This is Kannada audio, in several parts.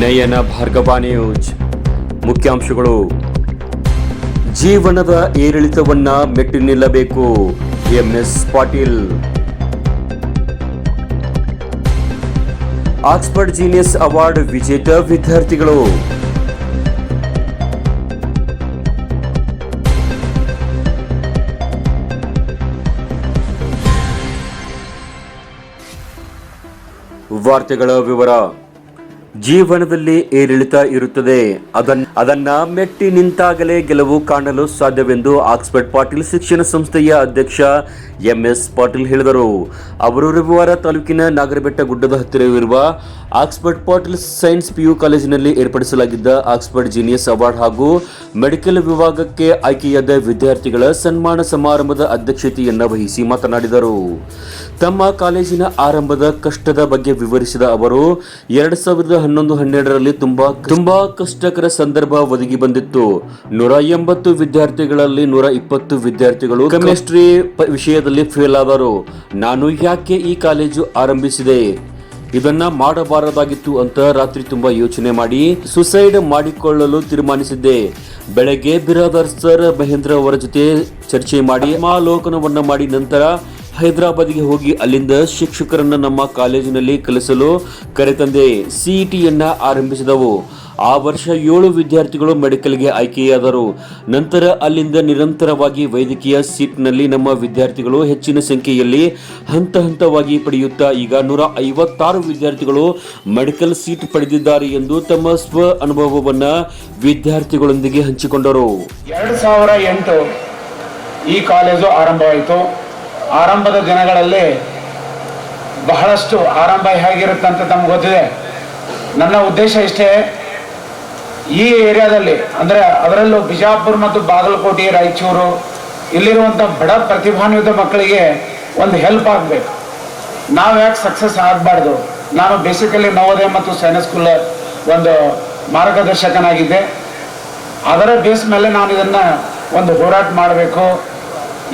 ನಯನ ಭಾರ್ಗವ ನ್ಯೂಸ್ ಮುಖ್ಯಾಂಶಗಳು. ಜೀವನದ ಏರಿಳಿತವನ್ನ ಮೆಟ್ಟಿ ನಿಲ್ಲಬೇಕು. M S Patil. Oxford genius award ವಿಜೇತ ವಿದ್ಯಾರ್ಥಿಗಳು. ವಾರ್ತೆಗಳ ವಿವರ. ಜೀವನದಲ್ಲಿ ಏರಿಳಿತ ಇರುತ್ತದೆ. ಅದನ್ನ ಅದನ್ನ ಮೆಟ್ಟಿ ನಿಂತಾಗಲೇ ಗೆಲುವು ಕಾಣಲು ಸಾಧ್ಯವೆಂದು ಆಕ್ಸ್ಫರ್ಡ್ ಪಾಟೀಲ್ ಶಿಕ್ಷಣ ಸಂಸ್ಥೆಯ ಅಧ್ಯಕ್ಷ ಎಂಎಸ್ ಪಾಟೀಲ್ ಹೇಳಿದರು. ಅವರು ರವಿವಾರ ತಾಲೂಕಿನ ನಾಗರಬೆಟ್ಟ ಗುಡ್ಡದ ಹತ್ತಿರವಿರುವ ಆಕ್ಸ್ಫರ್ಡ್ ಪಾಟೀಲ್ ಸೈನ್ಸ್ ಪಿಯು ಕಾಲೇಜಿನಲ್ಲಿ ಏರ್ಪಡಿಸಲಾಗಿದ್ದ ಆಕ್ಸ್ಫರ್ಡ್ ಜೀನಿಯಸ್ ಅವಾರ್ಡ್ ಹಾಗೂ ಮೆಡಿಕಲ್ ವಿಭಾಗಕ್ಕೆ ಆಯ್ಕೆಯಾದ ವಿದ್ಯಾರ್ಥಿಗಳ ಸನ್ಮಾನ ಸಮಾರಂಭದ ಅಧ್ಯಕ್ಷತೆಯನ್ನು ವಹಿಸಿ ಮಾತನಾಡಿದರು. ತಮ್ಮ ಕಾಲೇಜಿನ ಆರಂಭದ ಕಷ್ಟದ ಬಗ್ಗೆ ವಿವರಿಸಿದ ಅವರು, ಎರಡ್ ಸಾವಿರದ ಹನ್ನೊಂದು ಹನ್ನೆರಡರಲ್ಲಿ ತುಂಬಾ ತುಂಬಾ ಕಷ್ಟಕರ ಸಂದರ್ಭ ಒದಗಿ ಬಂದಿತ್ತು. ನೂರ ಎಂಬತ್ತು ವಿದ್ಯಾರ್ಥಿಗಳಲ್ಲಿ ನೂರ ಇಪ್ಪತ್ತು ವಿದ್ಯಾರ್ಥಿಗಳು ಕೆಮಿಸ್ಟ್ರಿ ವಿಷಯದಲ್ಲಿ ಫೇಲ್ ಆದರು. ನಾನು ಯಾಕೆ ಈ ಕಾಲೇಜು ಆರಂಭಿಸಿದೆ? ಇದನ್ನ ಮಾಡಬಾರದಾಗಿತ್ತು ಅಂತ ರಾತ್ರಿ ತುಂಬಾ ಯೋಚನೆ ಮಾಡಿ ಸುಸೈಡ್ ಮಾಡಿಕೊಳ್ಳಲು ತೀರ್ಮಾನಿಸಿದ್ದೆ. ಬೆಳಗ್ಗೆ ಬಿರಾದರ್ ಸರ್ ಮಹೇಂದ್ರ ಅವರ ಜೊತೆ ಚರ್ಚೆ ಮಾಡಿ ಮಾಲೋಕನವನ್ನ ಮಾಡಿ ನಂತರ ಹೈದರಾಬಾದ್ಗೆ ಹೋಗಿ ಅಲ್ಲಿಂದ ಶಿಕ್ಷಕರನ್ನ ನಮ್ಮ ಕಾಲೇಜಿನಲ್ಲಿ ಕಲಿಸಲು ಕರೆತಂದೆ ಸಿಇಟಿಯನ್ನ ಆರಂಭಿಸಿದವು. ಆ ವರ್ಷ ಏಳು ವಿದ್ಯಾರ್ಥಿಗಳು ಮೆಡಿಕಲ್ಗೆ ಆಯ್ಕೆಯಾದರು. ನಂತರ ಅಲ್ಲಿಂದ ನಿರಂತರವಾಗಿ ವೈದ್ಯಕೀಯ ಸೀಟ್ನಲ್ಲಿ ನಮ್ಮ ವಿದ್ಯಾರ್ಥಿಗಳು ಹೆಚ್ಚಿನ ಸಂಖ್ಯೆಯಲ್ಲಿ ಹಂತ ಹಂತವಾಗಿ ಪಡೆಯುತ್ತಾ ಈಗ ನೂರ ಐವತ್ತಾರು ವಿದ್ಯಾರ್ಥಿಗಳು ಮೆಡಿಕಲ್ ಸೀಟ್ ಪಡೆದಿದ್ದಾರೆ ಎಂದು ತಮ್ಮ ಸ್ವ ಅನುಭವವನ್ನು ವಿದ್ಯಾರ್ಥಿಗಳೊಂದಿಗೆ ಹಂಚಿಕೊಂಡರು. ಎರಡು ಸಾವಿರ ಎಂಟು ಈ ಕಾಲೇಜು ಆರಂಭವಾಯಿತು. ಆರಂಭದ ದಿನಗಳಲ್ಲಿ ಬಹಳಷ್ಟು ಆರಂಭ ಅಂತ ತಮ್ಗೆ ಗೊತ್ತಿದೆ. ನನ್ನ ಉದ್ದೇಶ ಇಷ್ಟೇ, ಈ ಏರಿಯಾದಲ್ಲಿ, ಅಂದರೆ ಅದರಲ್ಲೂ ಬಿಜಾಪುರ ಮತ್ತು ಬಾಗಲಕೋಟೆ, ರಾಯಚೂರು, ಇಲ್ಲಿರುವಂಥ ಬಡ ಪ್ರತಿಭಾನ್ವಿತ ಮಕ್ಕಳಿಗೆ ಒಂದು ಹೆಲ್ಪ್ ಆಗಬೇಕು. ನಾವು ಯಾಕೆ ಸಕ್ಸಸ್ ಆಗಬಾರ್ದು? ನಾನು ಬೇಸಿಕಲಿ ನವೋದಯ ಮತ್ತು ಸೈನ್ಸ್ ಸ್ಕೂಲ್ ಒಂದು ಮಾರ್ಗದರ್ಶಕನಾಗಿದ್ದೆ. ಅದರ ಬೇಸ್ ಮೇಲೆ ನಾನು ಇದನ್ನು ಒಂದು ಹೋರಾಟ ಮಾಡಬೇಕು.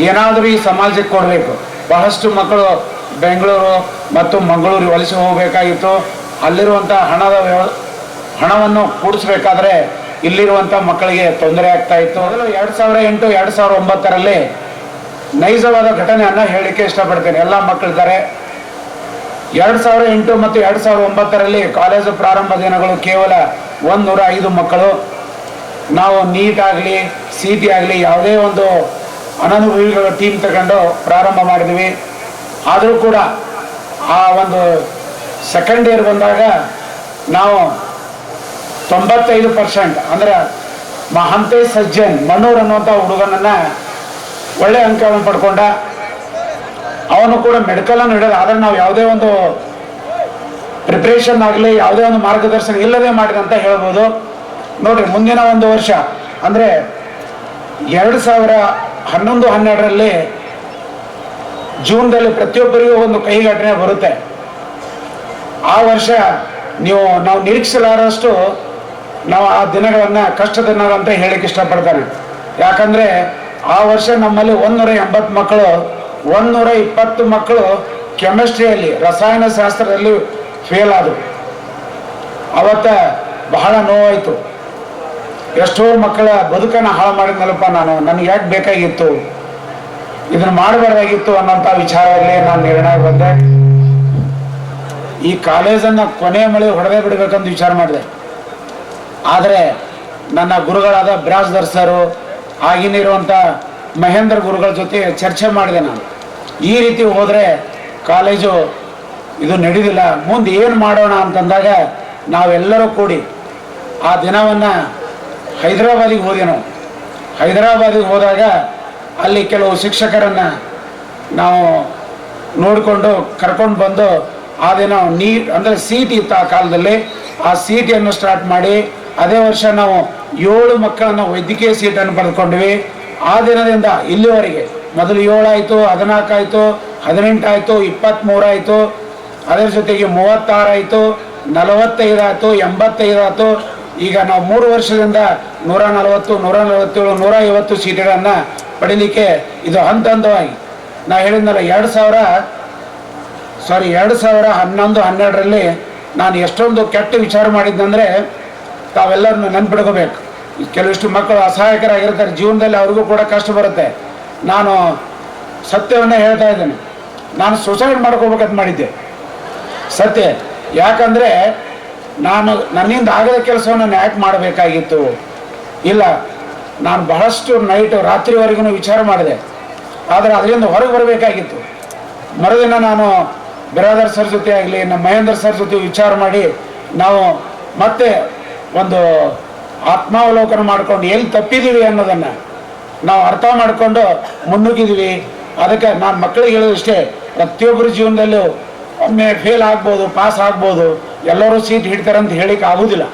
ಏನಾದರೂ ಈ ಸಮಾಜಕ್ಕೆ ಕೊಡಬೇಕು. ಬಹಳಷ್ಟು ಮಕ್ಕಳು ಬೆಂಗಳೂರು ಮತ್ತು ಮಂಗಳೂರು ವಲಸೆ ಹೋಗಬೇಕಾಗಿತ್ತು. ಅಲ್ಲಿರುವಂಥ ಹಣದ ವ್ಯವ ಹಣವನ್ನು ಕೂಡಿಸ್ಬೇಕಾದ್ರೆ ಇಲ್ಲಿರುವಂಥ ಮಕ್ಕಳಿಗೆ ತೊಂದರೆ ಆಗ್ತಾ ಇತ್ತು. ಮೊದಲು ಎರಡು ಸಾವಿರ ಎಂಟು, ಎರಡು ಸಾವಿರ ಒಂಬತ್ತರಲ್ಲಿ ನೈಜವಾದ ಘಟನೆಯನ್ನು ಹೇಳಲಿಕ್ಕೆ ಇಷ್ಟಪಡ್ತೇನೆ. ಎಲ್ಲ ಮಕ್ಕಳಿದ್ದಾರೆ ಎರಡು ಸಾವಿರ ಎಂಟು ಮತ್ತು ಎರಡು ಸಾವಿರ ಒಂಬತ್ತರಲ್ಲಿ ಕಾಲೇಜು ಪ್ರಾರಂಭ ದಿನಗಳು ಕೇವಲ ಒಂದು ನೂರ ಐದು ಮಕ್ಕಳು. ನಾವು ನೀಟ್ ಆಗಲಿ ಸಿ ಟಿ ಆಗಲಿ ಯಾವುದೇ ಒಂದು ಅನನುಭವಿಗಳ ಟೀಮ್ ತಗೊಂಡು ಪ್ರಾರಂಭ ಮಾಡಿದ್ವಿ. ಆದರೂ ಕೂಡ ಆ ಒಂದು ಸೆಕೆಂಡ್ ಇಯರ್ ಬಂದಾಗ ನಾವು ತೊಂಬತ್ತೈದು ಪರ್ಸೆಂಟ್ ಅಂದರೆ ಮಹಂತೆ ಸಜ್ಜನ್ ಮನೂರ್ ಅನ್ನುವಂಥ ಹುಡುಗನನ್ನ ಒಳ್ಳೆ ಅಂಕವನ್ನು ಪಡ್ಕೊಂಡ. ಅವನು ಕೂಡ ಮೆಡಿಕಲನ್ನು ಹಿಡಿದ, ಆದರೆ ನಾವು ಯಾವುದೇ ಒಂದು ಪ್ರಿಪ್ರೇಷನ್ ಆಗಲಿ, ಯಾವುದೇ ಒಂದು ಮಾರ್ಗದರ್ಶನ ಇಲ್ಲದೆ ಮಾಡಿದೆ ಅಂತ ಹೇಳ್ಬೋದು. ನೋಡ್ರಿ, ಮುಂದಿನ ಒಂದು ವರ್ಷ ಅಂದರೆ ಎರಡು ಸಾವಿರ ಹನ್ನೊಂದು, ಹನ್ನೆರಡರಲ್ಲಿ ಜೂನ್ದಲ್ಲಿ ಪ್ರತಿಯೊಬ್ಬರಿಗೂ ಒಂದು ಕೈಘಟನೆ ಬರುತ್ತೆ. ಆ ವರ್ಷ ನೀವು, ನಾವು ನಿರೀಕ್ಷಿಸಲಾರಷ್ಟು ನಾವು ಆ ದಿನಗಳನ್ನು ಕಷ್ಟ ದಿನಗಳಂತ ಹೇಳಕ್ಕೆ ಇಷ್ಟಪಡ್ತಾರೆ ಯಾಕಂದರೆ ಆ ವರ್ಷ ನಮ್ಮಲ್ಲಿ ಒಂದೂರ ಎಂಬತ್ತು ಮಕ್ಕಳು, ಒಂದೂರ ಇಪ್ಪತ್ತು ಮಕ್ಕಳು ಕೆಮಿಸ್ಟ್ರಿಯಲ್ಲಿ ರಸಾಯನ ಶಾಸ್ತ್ರದಲ್ಲಿ ಫೇಲ್ ಆದರು. ಅವತ್ತ ಬಹಳ ನೋವಾಯಿತು. ಎಷ್ಟೋ ಮಕ್ಕಳ ಬದುಕನ್ನು ಹಾಳು ಮಾಡಿದ್ನಲ್ಲಪ್ಪ ನಾನು. ನನಗೆ ಯಾಕೆ ಬೇಕಾಗಿತ್ತು? ಇದನ್ನ ಮಾಡಬಾರ್ದಾಗಿತ್ತು ಅನ್ನೋಂಥ ವಿಚಾರದಲ್ಲಿ ನಾನು ನಿರ್ಣಯ ಬಂದೆ. ಈ ಕಾಲೇಜನ್ನು ಕೊನೆ ಮಳೆ ಹೊಡೆದೇ ಬಿಡಬೇಕಂತ ವಿಚಾರ ಮಾಡಿದೆ. ಆದರೆ ನನ್ನ ಗುರುಗಳಾದ ಬ್ರಾಜ್ದರ್ ಸರು ಆಗಿನಿರುವಂಥ ಮಹೇಂದ್ರ ಗುರುಗಳ ಜೊತೆ ಚರ್ಚೆ ಮಾಡಿದೆ ನಾನು. ಈ ರೀತಿ ಹೋದರೆ ಕಾಲೇಜು ಇದು ನಡೆದಿಲ್ಲ. ಮುಂದೆ ಏನು ಮಾಡೋಣ ಅಂತಂದಾಗ ನಾವೆಲ್ಲರೂ ಕೂಡಿ ಆ ದಿನವನ್ನು ಹೈದರಾಬಾದಿಗೆ ಹೋದೆ ನಾವು. ಹೈದರಾಬಾದಿಗೆ ಹೋದಾಗ ಅಲ್ಲಿ ಕೆಲವು ಶಿಕ್ಷಕರನ್ನು ನಾವು ನೋಡಿಕೊಂಡು ಕರ್ಕೊಂಡು ಬಂದು ಆ ದಿನ ನೀಟ್ ಅಂದರೆ ಸೀಟ್ ಇತ್ತು ಆ ಕಾಲದಲ್ಲಿ. ಆ ಸೀಟಿಯನ್ನು ಸ್ಟಾರ್ಟ್ ಮಾಡಿ ಅದೇ ವರ್ಷ ನಾವು ಏಳು ಮಕ್ಕಳನ್ನು ವೈದ್ಯಕೀಯ ಸೀಟನ್ನು ಪಡೆದುಕೊಂಡ್ವಿ. ಆ ದಿನದಿಂದ ಇಲ್ಲಿವರೆಗೆ ಮೊದಲು ಏಳಾಯಿತು ಹದಿನಾಲ್ಕು ಆಯಿತು ಹದಿನೆಂಟು ಆಯಿತು ಇಪ್ಪತ್ತ್ಮೂರಾಯಿತು ಅದರ ಜೊತೆಗೆ ಮೂವತ್ತಾರಾಯಿತು, ನಲವತ್ತೈದಾಯಿತು, ಎಂಬತ್ತೈದಾಯಿತು. ಈಗ ನಾವು ಮೂರು ವರ್ಷದಿಂದ ನೂರ ನಲವತ್ತು, ನೂರ ನಲವತ್ತೇಳು, ನೂರ ಐವತ್ತು ಸೀಟುಗಳನ್ನು ಪಡೀಲಿಕ್ಕೆ ಇದು ಹಂತ ಹಂತವಾಗಿ ನಾ ಹೇಳಿದ್ನಲ್ಲ, ಎರಡು ಸಾವಿರ ಸಾರಿ ಎರಡು ಸಾವಿರ ಹನ್ನೊಂದು, ಹನ್ನೆರಡರಲ್ಲಿ ನಾನು ಎಷ್ಟೊಂದು ಕೆಟ್ಟ ವಿಚಾರ ಮಾಡಿದ್ದಂದರೆ ತಾವೆಲ್ಲರನ್ನು ನೆನ್ಪಿಡ್ಕೋಬೇಕು ಕೆಲವಿಷ್ಟು ಮಕ್ಕಳು ಅಸಹಾಯಕರಾಗಿರ್ತಾರೆ, ಜೀವನದಲ್ಲಿ ಅವ್ರಿಗೂ ಕೂಡ ಕಷ್ಟ ಬರುತ್ತೆ. ನಾನು ಸತ್ಯವನ್ನೇ ಹೇಳ್ತಾ ಇದ್ದೇನೆ. ನಾನು ಸುಸೈಡ್ ಮಾಡ್ಕೋಬೇಕಂತ ಮಾಡಿದ್ದೆ. ಸತ್ಯ, ಯಾಕಂದರೆ ನಾನು ನನ್ನಿಂದ ಆಗದ ಕೆಲಸವನ್ನು ನಾನು ಯಾಕೆ ಮಾಡಬೇಕಾಗಿತ್ತು. ಇಲ್ಲ, ನಾನು ಬಹಳಷ್ಟು ನೈಟ್ ರಾತ್ರಿವರೆಗೂ ವಿಚಾರ ಮಾಡಿದೆ. ಆದರೆ ಅದರಿಂದ ಹೊರಗೆ ಬರಬೇಕಾಗಿತ್ತು. ಮರುದಿನ ನಾನು ಬಿರಾದರ್ ಸರ್ ಜೊತೆ ಆಗಲಿ, ನಮ್ಮ ಮಹೇಂದ್ರ ಸರ್ ಜೊತೆ ವಿಚಾರ ಮಾಡಿ, ನಾವು ಮತ್ತೆ ಒಂದು ಆತ್ಮಾವಲೋಕನ ಮಾಡ್ಕೊಂಡು ಎಲ್ಲಿ ತಪ್ಪಿದ್ದೀವಿ ಅನ್ನೋದನ್ನು ನಾವು ಅರ್ಥ ಮಾಡಿಕೊಂಡು ಮುನ್ನುಗ್ಗಿದ್ದೀವಿ. ಅದಕ್ಕೆ ನಾನು ಮಕ್ಕಳಿಗೆ ಹೇಳೋದಷ್ಟೇ ಪ್ರತಿಯೊಬ್ಬರ ಜೀವನದಲ್ಲೂ ಒಮ್ಮೆ ಫೇಲ್ ಆಗ್ಬೋದು ಪಾಸ್ ಆಗ್ಬೋದು, ಎಲ್ಲರೂ ಸೀಟ್ ಹಿಡ್ತಾರೆ ಅಂತ ಹೇಳಿಕ್ಕೆ ಆಗೋದಿಲ್ಲ.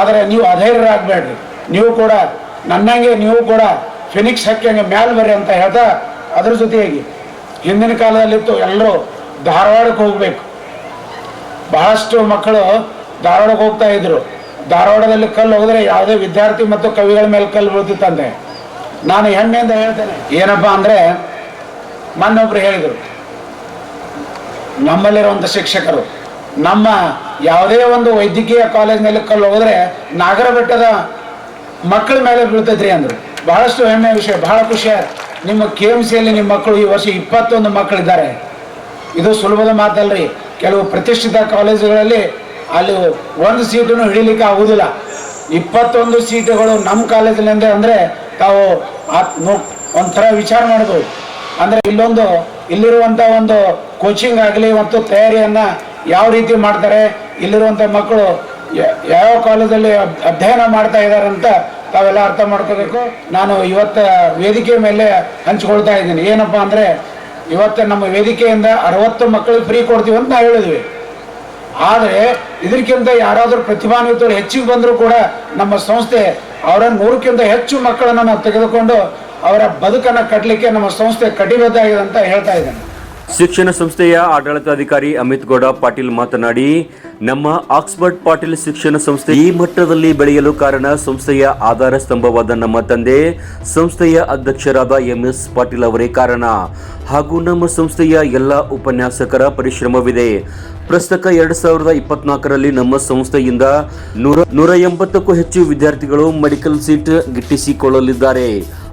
ಆದರೆ ನೀವು ಅಧೈರ್ಯರಾಗಬೇಡ್ರಿ. ನೀವು ಕೂಡ ನನ್ನಂಗೆ ನೀವು ಕೂಡ ಫಿನಿಕ್ಸ್ ಹಕ್ಕಂಗೆ ಮ್ಯಾಲ್ ಬರ್ರಿ ಅಂತ ಹೇಳ್ತಾ ಅದ್ರ ಜೊತೆಯಾಗಿ ಹಿಂದಿನ ಕಾಲದಲ್ಲಿತ್ತು ಎಲ್ಲರೂ ಧಾರವಾಡಕ್ಕೆ ಹೋಗಬೇಕು. ಬಹಳಷ್ಟು ಮಕ್ಕಳು ಧಾರವಾಡಕ್ಕೆ ಹೋಗ್ತಾ ಇದ್ರು. ಧಾರವಾಡದಲ್ಲಿ ಕಲ್ಲು ಹೋದ್ರೆ ಯಾವುದೇ ವಿದ್ಯಾರ್ಥಿ ಮತ್ತು ಕವಿಗಳ ಮೇಲೆ ಕಲ್ಲು ಬೀಳ್ತಿತ್ತಂತೆ ನಾನು ಹೆಮ್ಮೆಯಿಂದ ಹೇಳ್ತೇನೆ. ಏನಪ್ಪ ಅಂದರೆ ಮನ್ನೊಬ್ರು ಹೇಳಿದರು ನಮ್ಮಲ್ಲಿರುವಂಥ ಶಿಕ್ಷಕರು, ನಮ್ಮ ಯಾವುದೇ ಒಂದು ವೈದ್ಯಕೀಯ ಕಾಲೇಜಿನಲ್ಲಿ ಕಲ್ಲು ಹೋದರೆ ನಾಗರ ಬೆಟ್ಟದ ಮಕ್ಕಳ ಮೇಲೆ ಬೀಳ್ತೈತ್ರಿ ಅಂದರು. ಬಹಳಷ್ಟು ಹೆಮ್ಮೆಯ ವಿಷಯ, ಬಹಳ ಖುಷಿ ಆಯ್ತು. ನಿಮ್ಮ ಕೆ ಎಂ ಸಿಯಲ್ಲಿ ನಿಮ್ಮ ಮಕ್ಕಳು ಈ ವರ್ಷ ಇಪ್ಪತ್ತೊಂದು ಮಕ್ಕಳಿದ್ದಾರೆ. ಇದು ಸುಲಭದ ಮಾತಲ್ರಿ. ಕೆಲವು ಪ್ರತಿಷ್ಠಿತ ಕಾಲೇಜುಗಳಲ್ಲಿ ಅಲ್ಲಿ ಒಂದು ಸೀಟನ್ನು ಹಿಡಿಲಿಕ್ಕೆ ಆಗುವುದಿಲ್ಲ ಇಪ್ಪತ್ತೊಂದು ಸೀಟುಗಳು ನಮ್ಮ ಕಾಲೇಜಿನಿಂದ ಅಂದರೆ ತಾವು ಆತ್ಮ ಒಂಥರ ವಿಚಾರ ಮಾಡ್ಬೋದು. ಅಂದರೆ ಇಲ್ಲೊಂದು ಇಲ್ಲಿರುವಂಥ ಒಂದು ಕೋಚಿಂಗ್ ಆಗಲಿ ಮತ್ತು ತಯಾರಿಯನ್ನು ಯಾವ ರೀತಿ ಮಾಡ್ತಾರೆ ಇಲ್ಲಿರುವಂಥ ಮಕ್ಕಳು ಯಾವ ಕಾಲೇಜಲ್ಲಿ ಅಧ್ಯಯನ ಮಾಡ್ತಾ ಇದ್ದಾರೆ ಅಂತ ತಾವೆಲ್ಲ ಅರ್ಥ ಮಾಡ್ಕೋಬೇಕು. ನಾನು ಇವತ್ತು ವೇದಿಕೆ ಮೇಲೆ ಹಂಚ್ಕೊಳ್ತಾ ಇದ್ದೀನಿ. ಏನಪ್ಪ ಅಂದರೆ, ಇವತ್ತು ನಮ್ಮ ವೇದಿಕೆಯಿಂದ ಅರವತ್ತು ಮಕ್ಕಳಿಗೆ ಫ್ರೀ ಕೊಡ್ತೀವಿ ಅಂತ ನಾವು ಹೇಳಿದ್ವಿ. ಆದರೆ ಇದಕ್ಕಿಂತ ಯಾರಾದರೂ ಪ್ರತಿಭಾನ್ವಿತರು ಹೆಚ್ಚಿಗೆ ಬಂದರೂ ಕೂಡ ನಮ್ಮ ಸಂಸ್ಥೆ ಅವರ ನೂರಕ್ಕಿಂತ ಹೆಚ್ಚು ಮಕ್ಕಳನ್ನು ನಾವು ತೆಗೆದುಕೊಂಡು ಅವರ ಬದುಕನ್ನ ಕಟ್ಟಲಿಕ್ಕೆ ನಮ್ಮ ಸಂಸ್ಥೆ ಕಟಿಬದ್ಧ ಆಗಿದೆ ಅಂತ ಹೇಳ್ತಾ ಇದ್ದೇನೆ. ಶಿಕ್ಷಣ ಸಂಸ್ಥೆಯ ಆಡಳಿತಾಧಿಕಾರಿ ಅಮಿತ್ ಗೌಡ ಪಾಟೀಲ್ ಮಾತನಾಡಿ, ನಮ್ಮ ಆಕ್ಸ್ಫರ್ಡ್ ಪಾಟೀಲ್ ಶಿಕ್ಷಣ ಸಂಸ್ಥೆ ಈ ಮಟ್ಟದಲ್ಲಿ ಬೆಳೆಯಲು ಕಾರಣ ಸಂಸ್ಥೆಯ ಆಧಾರ ಸ್ತಂಭವಾದ ನಮ್ಮ ತಂದೆ, ಸಂಸ್ಥೆಯ ಅಧ್ಯಕ್ಷರಾದ ಎಂಎಸ್ ಪಾಟೀಲ್ ಅವರೇ ಕಾರಣ. ಹಾಗೂ ನಮ್ಮ ಸಂಸ್ಥೆಯ ಎಲ್ಲ ಉಪನ್ಯಾಸಕರ ಪರಿಶ್ರಮವಿದೆ. ಪ್ರಸ್ತುತ ಎರಡ್ ಸಾವಿರದ ಇಪ್ಪತ್ನಾಲ್ಕರಲ್ಲಿ ನಮ್ಮ ಸಂಸ್ಥೆಯಿಂದ ನೂರ ನೂರ ಎಂಬತ್ತಕ್ಕೂ ಹೆಚ್ಚು ವಿದ್ಯಾರ್ಥಿಗಳು ಮೆಡಿಕಲ್ ಸೀಟ್ ಗಿಟ್ಟಿಸಿಕೊಳ್ಳಲಿದ್ದಾರೆ.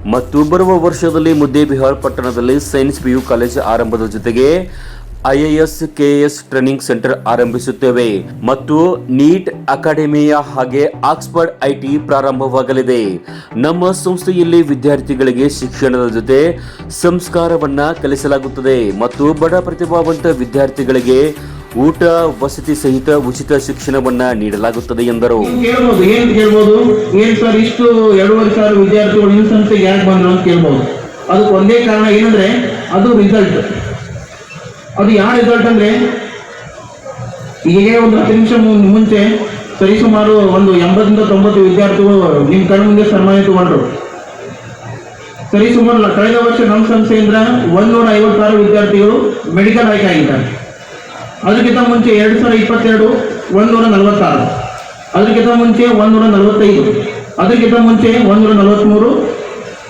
ಮತ್ತು ಬರುವ ವರ್ಷದಲ್ಲಿ ಮುದ್ದೇಬಿಹಾರ್ ಪಟ್ಟಣದಲ್ಲಿ ಸೈನ್ಸ್ ಪಿಯು ಕಾಲೇಜ್ ಆರಂಭದ ಜೊತೆಗೆ IAS K S training centre ಆರಂಭಿಸುತ್ತೇವೆ. ಮತ್ತು ನೀಟ್ ಅಕಾಡೆಮಿಯ ಹಾಗೆ ಆಕ್ಸ್ಫರ್ಡ್ ಐಟಿ ಪ್ರಾರಂಭವಾಗಲಿದೆ. ನಮ್ಮ ಸಂಸ್ಥೆಯಲ್ಲಿ ವಿದ್ಯಾರ್ಥಿಗಳಿಗೆ ಶಿಕ್ಷಣದ ಜೊತೆ ಸಂಸ್ಕಾರವನ್ನ ಕಲಿಸಲಾಗುತ್ತದೆ. ಮತ್ತು ಬಡ ಪ್ರತಿಭಾವಂತ ವಿದ್ಯಾರ್ಥಿಗಳಿಗೆ ಊಟ, ವಸತಿ ಸಹಿತ ಉಚಿತ ಶಿಕ್ಷಣವನ್ನ ನೀಡಲಾಗುತ್ತದೆ ಎಂದರು. ಕೇಳ್ಬೋದು ಏನ್ ಕೇಳ್ಬೋದು ಏನ್ ಸರ್, ಇಷ್ಟು ಎರಡೂವರೆ ಸಾವಿರ ವಿದ್ಯಾರ್ಥಿಗಳು ನಿಮ್ಮ ಸಂಸ್ಥೆಗೆ ಯಾಕೆ ಬಂದ್ರು ಅಂತ ಕೇಳ್ಬೋದು. ಅದಕ್ಕೆ ಒಂದೇ ಕಾರಣ ಏನಂದ್ರೆ, ಅದು ರಿಸಲ್ಟ್ ಅದು ಯಾವ ರಿಸಲ್ಟ್ ಅಂದ್ರೆ, ಈಗ ಒಂದು ಹತ್ತು ನಿಮಿಷ ಮುಂಚೆ ಸರಿಸುಮಾರು ಒಂದು ಎಂಬತ್ತರಿಂದ ತೊಂಬತ್ತು ವಿದ್ಯಾರ್ಥಿಗಳು ನಿಮ್ಮ ಕಣ್ಣು ಮುಂದೆ ಸನ್ಮಾನಿತಗೊಂಡ್ರು ಸರಿಸುಮಾರು ಕಳೆದ ವರ್ಷ ನಮ್ಮ ಸಂಸ್ಥೆಯಿಂದ ಒಂದೂರ ಐವತ್ತಾರು ವಿದ್ಯಾರ್ಥಿಗಳು ಮೆಡಿಕಲ್ ಆಯ್ಕೆ ಆಗಿದ್ದಾರೆ. ಅದಕ್ಕಿಂತ ಮುಂಚೆ ಎರಡು ಸಾವಿರದ ಇಪ್ಪತ್ತೆರಡು ಒಂದೂರ ನಲವತ್ತಾರು ಅದಕ್ಕಿಂತ ಮುಂಚೆ ಒಂದೂರ ನಲವತ್ತೈದು ಅದಕ್ಕಿಂತ ಮುಂಚೆ ಒಂದೂರ ನಲವತ್ತ್ಮೂರು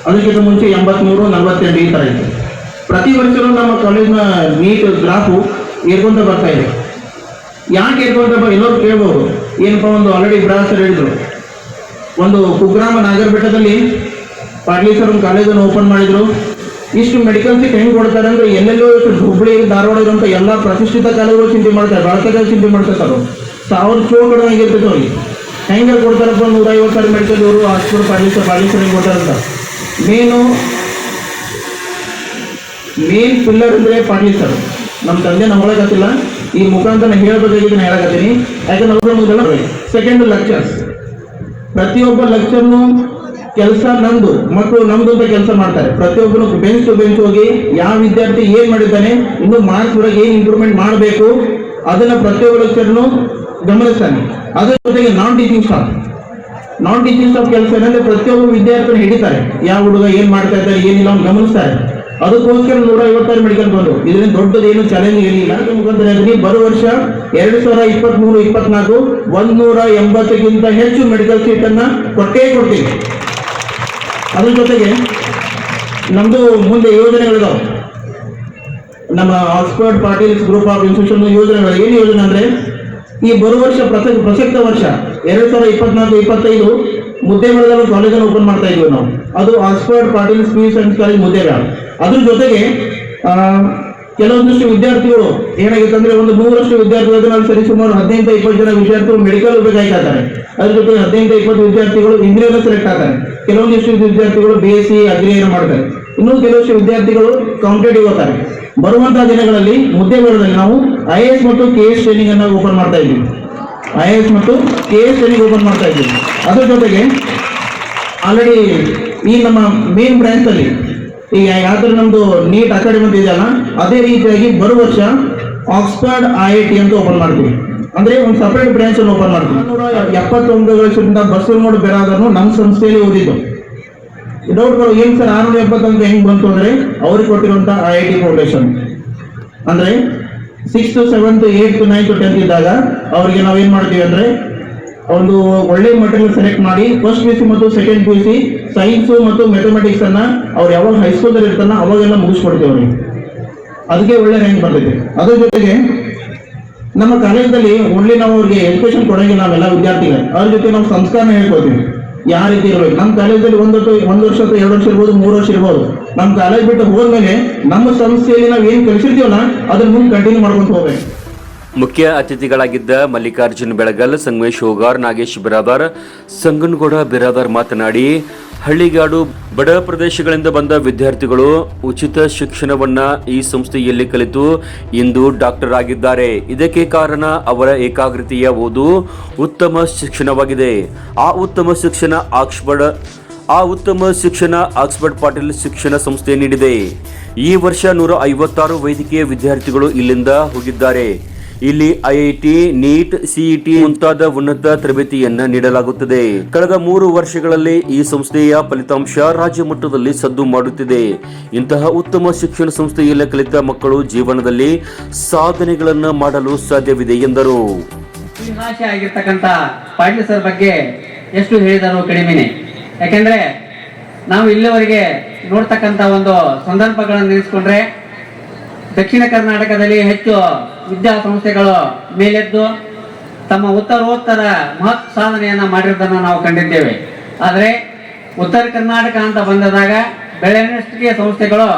ಅದಕ್ಕಿಂತ ಮುಂಚೆ ಎಂಬತ್ತ್ಮೂರು ನಲವತ್ತೆರಡು ಈ ಥರ ಇದೆ. ಪ್ರತಿ ವರ್ಷವೂ ನಮ್ಮ ಕಾಲೇಜ್ನ ನೀಟ್ ಗ್ರಾಫು ಏರ್ಕೊಂತ ಬರ್ತಾ ಇದೆ. ಯಾಕೆ ಏರ್ಕೊಂತ ಎಲ್ಲರೂ ಕೇಳ್ಬೋದು. ಏನಪ್ಪ, ಒಂದು ಆಲ್ರೆಡಿ ಬ್ರಾಸ್ ಹೇಳಿದ್ರು. ಒಂದು ಕುಗ್ರಾಮ ನಾಗರಬೆಟ್ಟದಲ್ಲಿ ಬೆಟ್ಟದಲ್ಲಿ ಸರ್ ಒಂದು ಕಾಲೇಜನ್ನು ಓಪನ್ ಮಾಡಿದ್ರು. ಇಷ್ಟು ಮೆಡಿಕಲ್ ಸೀಟ್ ಹೆಂಗ್ ಕೊಡ್ತಾರೆ ಅಂದ್ರೆ ಎಲ್ಲೆಲ್ಲೋ ಹುಬ್ಳಿ ಧಾರವಾಡ ಇರುವಂತ ಎಲ್ಲಾ ಪ್ರತಿಷ್ಠಿತ ಕಾಲೇಜುಗಳು ಚಿಂತೆ ಮಾಡ್ತಾರೆ. ಬಳಕೆಗಳು ಚಿಂತೆ ಮಾಡ್ತಾರೆ ಸಾವಿರ ಕಡೆ ಆಗಿರ್ತೈತೆ ಅವ್ರಿಗೆ. ಹೆಂಗೆ ಕೊಡ್ತಾರಪ್ಪ ನೂರ ಐವತ್ತು ಸಾವಿರ ಮೆಡಿಕಲ್ ಇವರು ಹಾಸ್ಪಿಟಲ್ ಪಾಲಿಸ ಪಾಲಿಸ ಹೆಂಗೆ ಕೊಡ್ತಾರಂತ ಮೇನು ಮೇನ್ ಪಿಲ್ಲರ್ ಅಂದ್ರೆ ಪಾಟೀಲ್ ನಮ್ಮ ತಂದೆ ಗೊತ್ತಿಲ್ಲ ಈ ಮುಖಾಂತರ ನಾನು ಹೇಳಕತ್ತೀನಿ. ಯಾಕಂದ್ರೆ ಸೆಕೆಂಡ್ ಲೆಕ್ಚರ್ಸ್ ಪ್ರತಿಯೊಬ್ಬ ಲೆಕ್ಚರ್ನು ಕೆಲಸ ನಂದು, ಮಕ್ಕಳು ನಮ್ದು ಅಂತ ಕೆಲಸ ಮಾಡ್ತಾರೆ. ಪ್ರತಿಯೊಬ್ಬರು ಬೆಂಚ್ ಟು ಬೆಂಚ್ ಹೋಗಿ ಯಾವ ವಿದ್ಯಾರ್ಥಿ ಏನ್ ಮಾಡಿದ್ದಾನೆ, ಇನ್ನು ಮಾರ್ಕ್ಸ್ ಒಳಗೆ ಏನ್ ಇಂಪ್ರೂವ್ಮೆಂಟ್ ಮಾಡಬೇಕು, ಅದನ್ನ ಪ್ರತಿಯೊಬ್ಬ ಲೆಕ್ಚರ್ನು ಗಮನಿಸ್ತಾನೆ. ಅದ್ರ ಜೊತೆಗೆ non teaching staff non teaching staff ಕೆಲಸ ಏನಂದ್ರೆ ಪ್ರತಿಯೊಬ್ಬ ವಿದ್ಯಾರ್ಥಿನ ಹಿಡಿತಾರೆ. ಯಾವ ಹುಡುಗ ಏನ್ ಮಾಡ್ತಾ ಇದ್ದಾರೆ ಏನಿಲ್ಲ ಅವ್ನು ಗಮನಿಸ್ತಾರೆ. ಅದಕ್ಕೋಸ್ಕರ ನೂರ ಐವತ್ತಾರು ಮೆಡಿಕಲ್ ಬಂದು. ಇದರಿಂದ ದೊಡ್ಡದೇನು ಚಾಲೆಂಜ್ ಏನಿಲ್ಲ. ಮುಖಾಂತರ ಬರೋ ವರ್ಷ ಎರಡು ಸಾವಿರ ಇಪ್ಪತ್ಮೂರು, ಇಪ್ಪತ್ನಾಲ್ಕು ನೂರ ಎಂಬತ್ತಕ್ಕಿಂತ ಹೆಚ್ಚು ಮೆಡಿಕಲ್ ಸೀಟ್ ಕೊಟ್ಟೇ ಕೊಡ್ತೀವಿ. ಅದ್ರ ಜೊತೆಗೆ ನಮ್ಮದು ಮುಂದೆ ಯೋಜನೆಗಳಿದಾವೆ. ನಮ್ಮ Oxford Patil group of institution ಯೋಜನೆಗಳು. ಏನು ಯೋಜನೆ ಅಂದ್ರೆ, ಈ ಬರುವ ವರ್ಷ ಪ್ರಸಕ್ತ ವರ್ಷ, ಎರಡು ಸಾವಿರದ ಇಪ್ಪತ್ನಾಲ್ಕು, ಇಪ್ಪತ್ತೈದು ಮುದ್ದೇಬೇಳದಲ್ಲಿ ಕಾಲೇಜನ್ನು ಓಪನ್ ಮಾಡ್ತಾ ಇದ್ವಿ ನಾವು. ಅದು Oxford Patil speech and college Muddebihal ಅದ್ರ ಜೊತೆಗೆ ಕೆಲವೊಂದಿಷ್ಟು ವಿದ್ಯಾರ್ಥಿಗಳು ಏನಾಗಿತ್ತು ಅಂದ್ರೆ ಒಂದು ನೂರಷ್ಟು ವಿದ್ಯಾರ್ಥಿಗಳು ಸರಿ ಸುಮಾರು ಹದಿನೈದು ಇಪ್ಪತ್ತು ಜನ ವಿದ್ಯಾರ್ಥಿಗಳು ಮೆಡಿಕಲ್ ಬೇಕಾಗ್ತಾರೆ ಅದ್ರ ಜೊತೆ ಹದಿನೈದು ಇಪ್ಪತ್ತು ವಿದ್ಯಾರ್ಥಿಗಳು ಇಂಜಿನಿಯರ್ ಸೆಲೆಕ್ಟ್ ಆಗ್ತಾರೆ. ಕೆಲವೊಂದಿಷ್ಟು ವಿದ್ಯಾರ್ಥಿಗಳು ಬಿ ಎಸ್ ಸಿ ಅಧ್ಯಯನ ಮಾಡ್ತಾರೆ. ಇನ್ನೂ ಕೆಲವಷ್ಟು ವಿದ್ಯಾರ್ಥಿಗಳು ಕಾಂಪಿಟೇಟಿವ್ ಹೋಗ್ತಾರೆ ಬರುವಂತಹ ದಿನಗಳಲ್ಲಿ ಮುದ್ದೆಗಳಲ್ಲಿ ನಾವು ಐ ಎಸ್ ಮತ್ತು ಕೆ ಎಸ್ ಟ್ರೈನಿಂಗ್ ಅನ್ನು ಓಪನ್ ಮಾಡ್ತಾ ಇದ್ದೀವಿ. ಐ ಎಸ್ ಮತ್ತು ಕೆ ಎಸ್ ಟ್ರೈನಿಂಗ್ ಓಪನ್ ಮಾಡ್ತಾ ಇದ್ದೀವಿ. ಅದರ ಜೊತೆಗೆ ಆಲ್ರೆಡಿ ಈ ನಮ್ಮ ಮೇನ್ ಬ್ರಾಂಚ್ ಅಲ್ಲಿ ಈಗ ಯಾವ್ದು ನಮ್ದು ನೀಟ್ ಅಕಾಡೆಮಿ ಅಂತ ಇದೆಯಲ್ಲ, ಅದೇ ರೀತಿಯಾಗಿ ಬರುವ ವರ್ಷ ಆಕ್ಸ್ಫರ್ಡ್ ಐ ಐ ಟಿ ಅಂತ ಓಪನ್ ಮಾಡ್ತೀವಿ. ಅಂದ್ರೆ ಒಂದು ಸಪರೇಟ್ ಬ್ರಾಂಚ್ ಅನ್ನು ಓಪನ್ ಮಾಡ್ತೀವಿ. ಎಪ್ಪತ್ತೊಂದು ವರ್ಷದಿಂದ ಬಸವನಗೌಡ ಬೇರಾದ್ರು ನಮ್ಮ ಸಂಸ್ಥೆಯಲ್ಲಿ ಓದಿದ್ದು. ಡೌಟ್ ಬರೋ ಏನ್ ಸರ್ ಆರ್ನೂರ ಎಪ್ಪತ್ತೊಂದು ಹೆಂಗ್ ಬಂತು ಅಂದ್ರೆ ಅವ್ರಿಗೆ ಕೊಟ್ಟಿರುವಂತ ಐ ಐ ಟಿ ಫೌಂಡೇಶನ್ ಅಂದ್ರೆ sixth seventh eight ninth tenth ಇದ್ದಾಗ ಅವರಿಗೆ ನಾವು ಏನ್ ಮಾಡ್ತೀವಿ ಅಂದ್ರೆ ಒಂದು ಒಳ್ಳೆ ಮಟೀರಿಯಲ್ ಸೆಲೆಕ್ಟ್ ಮಾಡಿ ಫಸ್ಟ್ ಪಿ ಸಿ ಮತ್ತು ಸೆಕೆಂಡ್ ಪಿ ಸಿ ಸೈನ್ಸ್ ಮತ್ತು ಮ್ಯಾಥಮೆಟಿಕ್ಸ್ ಅನ್ನ ಅವ್ರು ಯಾವಾಗ ಹೈಸ್ಕೂಲ್ ಇರ್ತಾನ ಅವಾಗೆಲ್ಲ ಮುಗಿಸ್ಕೊಡ್ತೀವಿ ಅವ್ರಿಗೆ. ಅದಕ್ಕೆ ಒಳ್ಳೆ ರ್ಯಾಂಕ್ ಬರ್ತೈತೆ ಅದ್ರ ಜೊತೆಗೆ ನಮ್ಮ ಕಾಲೇಜಲ್ಲಿ ಓನ್ಲಿ ನಾವು ಅವ್ರಿಗೆ ಎಜುಕೇಶನ್ ಕೊಡಂಗಿಲ್ಲ ನಾವೆಲ್ಲ ವಿದ್ಯಾರ್ಥಿಗಳು. ಅವ್ರ ಜೊತೆ ನಾವು ಸಂಸ್ಕಾರನ ಹೇಳ್ಕೊಳ್ತೀವಿ. ಯಾವ ರೀತಿ ಇರಬೇಕು? ನಮ್ಮ ಕಾಲೇಜಲ್ಲಿ ಒಂದು ಒಂದು ವರ್ಷ ಅಥವಾ ಎರಡು ವರ್ಷ ಇರ್ಬೋದು, ಮೂರು ವರ್ಷ ಇರ್ಬೋದು. ನಮ್ಮ ಕಾಲೇಜ್ ಬಿಟ್ಟು ಹೋದ್ಮೇಲೆ ನಮ್ಮ ಸಂಸ್ಥೆಯಲ್ಲಿ ನಾವು ಏನು ಕಲಿಸಿರ್ತೀವಲ್ಲ ಅದ್ರ ಮುಂದೆ ಕಂಟಿನ್ಯೂ ಮಾಡ್ಕೊಂಡು ಹೋಗ್ಬೇಕು. ಮುಖ್ಯ ಅತಿಥಿಗಳಾಗಿದ್ದ ಮಲ್ಲಿಕಾರ್ಜುನ್ ಬೆಳಗಲ್, ಸಂಗಮೇಶ್ ಹೋಗಾರ್, ನಾಗೇಶ್ ಬಿರಾದಾರ್, ಸಂಗನಗೌಡ ಬಿರಾದಾರ್ ಮಾತನಾಡಿ, ಹಳ್ಳಿಗಾಡು ಬಡ ಪ್ರದೇಶಗಳಿಂದ ಬಂದ ವಿದ್ಯಾರ್ಥಿಗಳು ಉಚಿತ ಶಿಕ್ಷಣವನ್ನ ಈ ಸಂಸ್ಥೆಯಲ್ಲಿ ಕಲಿತು ಇಂದು ಡಾಕ್ಟರ್ ಆಗಿದ್ದಾರೆ. ಇದಕ್ಕೆ ಕಾರಣ ಅವರ ಏಕಾಗ್ರತೆಯ ಓದು ಉತ್ತಮ ಶಿಕ್ಷಣವಾಗಿದೆ. ಆ ಉತ್ತಮ ಶಿಕ್ಷಣ ಆಕ್ಸ್ಫರ್ಡ್, ಆ ಉತ್ತಮ ಶಿಕ್ಷಣ ಆಕ್ಸ್ಫರ್ಡ್ ಪಾಟೀಲ್ ಶಿಕ್ಷಣ ಸಂಸ್ಥೆ ನೀಡಿದೆ. ಈ ವರ್ಷ ನೂರ ಐವತ್ತಾರು ವೈದ್ಯಕೀಯ ವಿದ್ಯಾರ್ಥಿಗಳು ಇಲ್ಲಿಂದ ಹೋಗಿದ್ದಾರೆ. ಇಲ್ಲಿ ಐಐಟಿ ನೀಟ್ ಸಿಇಟಿ ಮುಂತಾದ ಉನ್ನತ ತರಬೇತಿಯನ್ನು ನೀಡಲಾಗುತ್ತದೆ. ಕಳೆದ ಮೂರು ವರ್ಷಗಳಲ್ಲಿ ಈ ಸಂಸ್ಥೆಯ ಫಲಿತಾಂಶ ರಾಜ್ಯ ಮಟ್ಟದಲ್ಲಿ ಸದ್ದು ಮಾಡುತ್ತಿದೆ. ಇಂತಹ ಉತ್ತಮ ಶಿಕ್ಷಣ ಸಂಸ್ಥೆಯಲ್ಲಿ ಕಲಿತ ಮಕ್ಕಳು ಜೀವನದಲ್ಲಿ ಸಾಧನೆಗಳನ್ನು ಮಾಡಲು ಸಾಧ್ಯವಿದೆ ಎಂದರು. ಸರ್ ಬಗ್ಗೆ ಎಷ್ಟು ಹೇಳಿದರೂ ಕಡಿಮೆನೆ. ಯಾಕೆಂದ್ರೆ ನಾವು ಇಲ್ಲಿವರೆಗೆ ನೋಡ್ತಕ್ಕಂಥ ಒಂದು ಸಂದರ್ಭಗಳನ್ನು ನೆನೆಸ್ಕೊಂಡ್ರೆ ದಕ್ಷಿಣ ಕರ್ನಾಟಕದಲ್ಲಿ ಹೆಚ್ಚು ವಿದ್ಯಾಸಂಸ್ಥೆಗಳು ಮೇಲೆದ್ದು ತಮ್ಮ ಉತ್ತರೋತ್ತರ ಮಹತ್ ಸಾಧನೆಯನ್ನು ಮಾಡಿರೋದನ್ನು ನಾವು ಕಂಡಿದ್ದೇವೆ. ಆದರೆ ಉತ್ತರ ಕರ್ನಾಟಕ ಅಂತ ಬಂದಾಗ ಬೆಳೆನಷ್ಟಿಗೆ ಸಂಸ್ಥೆಗಳು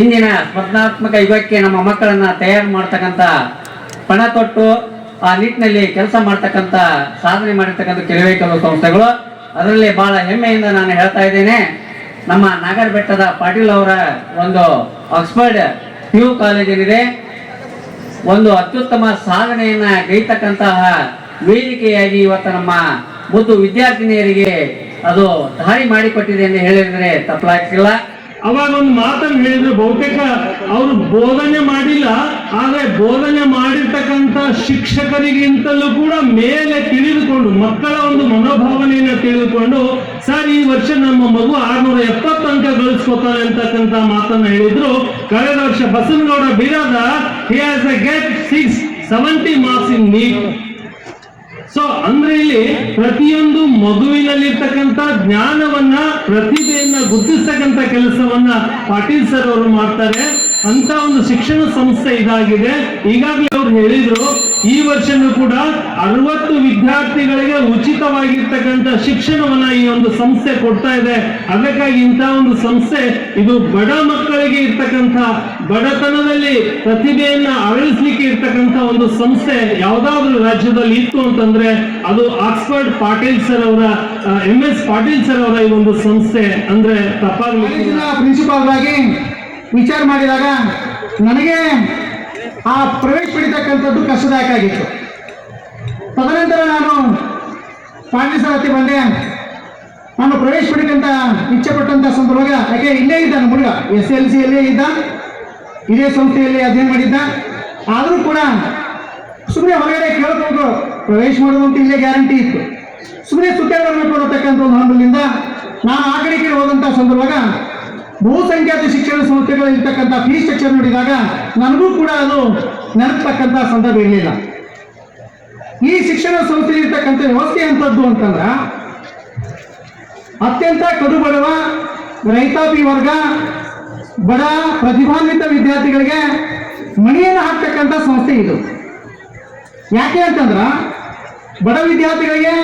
ಇಂದಿನ ಸ್ಪರ್ಧಾತ್ಮಕ ಯುಗಕ್ಕೆ ನಮ್ಮ ಮಕ್ಕಳನ್ನು ತಯಾರು ಮಾಡ್ತಕ್ಕಂಥ ಪಣ ತೊಟ್ಟು ಆ ನಿಟ್ಟಿನಲ್ಲಿ ಕೆಲಸ ಮಾಡ್ತಕ್ಕಂಥ ಸಾಧನೆ ಮಾಡಿರ್ತಕ್ಕಂಥ ಕೆಲವೇ ಕೆಲವು ಸಂಸ್ಥೆಗಳು. ಅದರಲ್ಲಿ ಬಹಳ ಹೆಮ್ಮೆಯಿಂದ ನಾನು ಹೇಳ್ತಾ ಇದ್ದೇನೆ, ನಮ್ಮ ನಾಗರ ಬೆಟ್ಟದ ಪಾಟೀಲ್ ಅವರ ಒಂದು ಆಕ್ಸ್ಫರ್ಡ್ ಪಿ ಯು ಕಾಲೇಜ್ ಒಂದು ಅತ್ಯುತ್ತಮ ಸಾಧನೆಯನ್ನ ಗೈತಕ್ಕಂತಹ ವೇದಿಕೆಯಾಗಿ ಇವತ್ತು ನಮ್ಮ ಮುದ್ದು ವಿದ್ಯಾರ್ಥಿನಿಯರಿಗೆ ಅದು ದಾರಿ ಮಾಡಿಕೊಟ್ಟಿದೆ ಎಂದು ಹೇಳಿದರೆ ತಪ್ಪಲಾಗಿಲ್ಲ ಅವಾಗ ಒಂದು ಮಾತನ್ನು ಹೇಳಿದ್ರು ಬಹುತೇಕ ಅವರು ಬೋಧನೆ ಮಾಡಿಲ್ಲ, ಆದರೆ ಬೋಧನೆ ಮಾಡಿರ್ತಕ್ಕಂಥ ಶಿಕ್ಷಕರಿಗಿಂತಲೂ ಕೂಡ ಮೇಲೆ ತಿಳಿದುಕೊಂಡು, ಮಕ್ಕಳ ಒಂದು ಮನೋಭಾವನೆಯನ್ನು ತಿಳಿದುಕೊಂಡು, ಸರ್, ಈ ವರ್ಷ ನಮ್ಮ ಮಗು ಆರ್ನೂರ ಎಪ್ಪತ್ತು ಅಂಕ ಗಳಿಸ್ಕೋತಾರೆ ಅಂತಕ್ಕಂಥ ಮಾತನ್ನು ಹೇಳಿದ್ರು. ಕಳೆದ ವರ್ಷ Basavanagouda Biradar he has a get six seventy marks in NEET so ಅಂದ್ರೆ ಇಲ್ಲಿ ಪ್ರತಿಯೊಂದು ಮಗುವಿನಲ್ಲಿರ್ತಕ್ಕಂಥ ಜ್ಞಾನವನ್ನ, ಪ್ರತಿಭೆಯನ್ನ ಗುರುತಿಸ್ತಕ್ಕಂಥ ಕೆಲಸವನ್ನ ಪಾಟೀಲ್ ಸರ್ ಅವರು ಮಾಡ್ತಾರೆ. ಅಂತ ಒಂದು ಶಿಕ್ಷಣ ಸಂಸ್ಥೆ ಇದಾಗಿದೆ. ಈಗಾಗಲೇ ಅವ್ರು ಹೇಳಿದ್ರು ಈ ವರ್ಷನೂ ಕೂಡ ಅರವತ್ತು ವಿದ್ಯಾರ್ಥಿಗಳಿಗೆ ಉಚಿತವಾಗಿರ್ತಕ್ಕಂಥ ಶಿಕ್ಷಣವನ್ನ ಈ ಒಂದು ಸಂಸ್ಥೆ ಕೊಡ್ತಾ ಇದೆ. ಅದಕ್ಕಾಗಿ ಇಂಥ ಒಂದು ಸಂಸ್ಥೆ ಇದು ಬಡ ಮಕ್ಕಳಿಗೆ ಇರ್ತಕ್ಕಂಥ ಬಡತನದಲ್ಲಿ ಪ್ರತಿಭೆಯನ್ನ ಅರಳಿಸ್ಲಿಕ್ಕೆ ಇರ್ತಕ್ಕಂಥ ಒಂದು ಸಂಸ್ಥೆ ಯಾವ್ದಾದ್ರು ರಾಜ್ಯದಲ್ಲಿ ಇತ್ತು ಅಂತಂದ್ರೆ ಅದು ಆಕ್ಸ್ಫರ್ಡ್ ಪಾಟೀಲ್ ಸರ್ ಅವರ ಎಂ ಎಸ್ ಪಾಟೀಲ್ ಸರ್ ಅವರ ಈ ಒಂದು ಸಂಸ್ಥೆ ಅಂದ್ರೆ ತಪ್ಪಾಗ್ಲಿಕ್ಕೆ ಕಾಲೇಜಿನ ಪ್ರಿನ್ಸಿಪಾಲ್ ಆಗಿ ವಿಚಾರ ಮಾಡಿದಾಗ ನನಗೆ ಆ ಪ್ರವೇಶ ಪಡಿತಕ್ಕಂಥದ್ದು ಕಷ್ಟದಾಯಕ ಆಗಿತ್ತು ತದನಂತರ ನಾನು ಪಾಂಡ್ಯ ಹತ್ತಿ ಬಂದೆ. ನಾನು ಪ್ರವೇಶ ಪಡಿಕಂತ ಇಚ್ಛೆ ಪಟ್ಟಂತ ಸಂದರ್ಭದಾಗ ಯಾಕೆ ಇಲ್ಲೇ ಇದ್ದ ನಮ್ಮ ಹುಡುಗ, ಎಸ್ ಎಲ್ ಸಿಯಲ್ಲೇ ಇದ್ದ, ಇದೇ ಸಂಸ್ಥೆಯಲ್ಲಿ ಅಧ್ಯಯನ ಮಾಡಿದ್ದ. ಆದರೂ ಕೂಡ ಸುಮ್ಮನೆ ಹೊರಗಡೆ ಕೇಳ್ಕೊಂಡು ಪ್ರವೇಶ ಮಾಡೋದು ಅಂತ ಇಲ್ಲೇ ಗ್ಯಾರಂಟಿ ಇತ್ತು. ಸುಮ್ಮನೆ ಸುತ್ತಾಡಬೇಕು ಅನ್ನತಕ್ಕಂಥ ಒಂದು ಹಂಬಲಿಂದ ನಾನು ಆ ಕಡೆ ಹೋದಂಥ ಸಂದರ್ಭದಾಗ ಬಹುಸಂಖ್ಯಾತ ಶಿಕ್ಷಣ ಸಂಸ್ಥೆಗಳು ಇರ್ತಕ್ಕಂಥ ಫೀಸ್ ಸ್ಟ್ರಕ್ಚರ್ ನೋಡಿದಾಗ ನನಗೂ ಕೂಡ ಅದು ನೆನಪತಕ್ಕಂಥ ಸಂದರ್ಭ ಇರಲಿಲ್ಲ. ಈ ಶಿಕ್ಷಣ ಸಂಸ್ಥೆಯಲ್ಲಿ ಇರ್ತಕ್ಕಂಥ ವ್ಯವಸ್ಥೆ ಅಂತದ್ದು ಅಂತಂದ್ರ ಅತ್ಯಂತ ಕಡುಬಡವ ರೈತಾಪಿ ವರ್ಗ ಬಡ ಪ್ರತಿಭಾನ್ವಿತ ವಿದ್ಯಾರ್ಥಿಗಳಿಗೆ ಮಣಿಯನ್ನು ಹಾಕ್ತಕ್ಕಂಥ ಸಂಸ್ಥೆ ಇದು. ಯಾಕೆ ಅಂತಂದ್ರ ಬಡ ವಿದ್ಯಾರ್ಥಿಗಳಿಗೆ